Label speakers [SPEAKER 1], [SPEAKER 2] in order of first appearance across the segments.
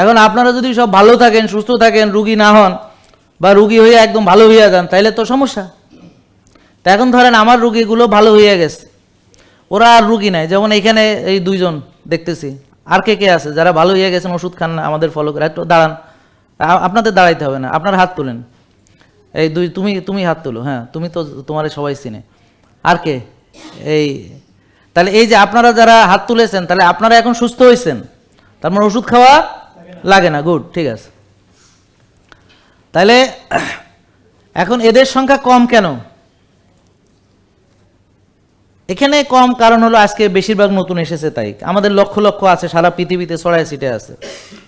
[SPEAKER 1] এখন আপনারা যদি সব ভালো থাকেন, সুস্থ থাকেন, রুগী না হন, বা রুগী হয়ে একদম ভালো হয়ে যান, তাইলে তো সমস্যা। তা এখন ধরেন আমার রুগীগুলো ভালো হয়ে গেছে। ওরা আর রুগী নাই। যেমন এইখানে এই দুইজন দেখতেছি। আর কে কে আছে? যারা ভালো হয়ে গেছেন, ওষুধ খান না, আমাদের ফলো করে। একটু দাঁড়ান। আপনাদের দাঁড়াইতে হবে না। আপনার হাত তুলেন। এই দুই, তুমি তুমি হাত তুলো। হ্যাঁ তুমি তো তোমার সবাই চিনে। আর কে? এই তাহলে এই যে আপনারা যারা হাত তুলেছেন তাহলে আপনারা এখন সুস্থ হয়েছেন তার মানে ওষুধ খাওয়া লাগে না গুড ঠিক আছে। তাহলে এখন এদের সংখ্যা কম কেন? এখানে কম কারণ হলো আজকে বেশিরভাগ নতুন এসেছে তাই। আমাদের লক্ষ লক্ষ আছে, সারা পৃথিবীতে ছড়ায় সিটে আছে।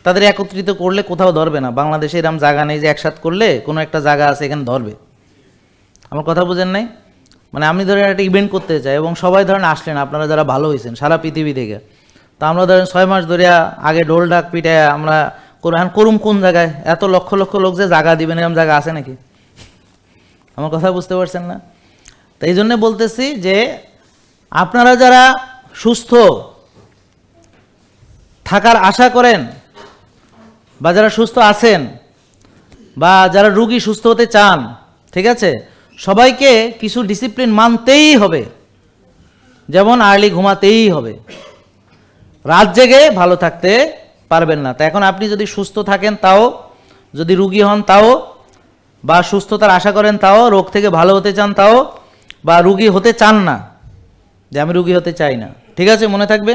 [SPEAKER 1] তাদের একত্রিত করলে কোথাও ধরবে না। বাংলাদেশে এরকম জায়গা নেই যে একসাথ করলে কোনো একটা জায়গা আছে, এখানে ধরবে। আমার কথা বুঝেন নাই? মানে আমি ধরেন একটা ইভেন্ট করতে চাই এবং সবাই ধরেন আসলেন, আপনারা যারা ভালো হয়েছেন, সারা পৃথিবী থেকে। তো আমরা ধরেন ছয় মাস ধরে আগে ঢোল ডাক পিঠে আমরা এখন করুম কোন জায়গায়? এত লক্ষ লক্ষ লোক যে জায়গা দিবেন এরকম জায়গা আছে নাকি? আমার কথা বুঝতে পারছেন না? তো এই জন্যে বলতেছি যে, আপনারা যারা সুস্থ থাকার আশা করেন, বা যারা সুস্থ আছেন, বা যারা রুগী সুস্থ হতে চান, ঠিক আছে? সবাইকে কিছু ডিসিপ্লিন মানতেই হবে। যেমন আর্লি ঘুমাতেই হবে। রাত জেগে ভালো থাকতে পারবেন না। তা এখন আপনি যদি সুস্থ থাকেন তাও, যদি রুগী হন তাও, বা সুস্থতার আশা করেন তাও, রোগ থেকে ভালো হতে চান তাও, বা রুগী হতে চান না, যে আমি রুগী হতে চাই না। ঠিক আছে, মনে থাকবে?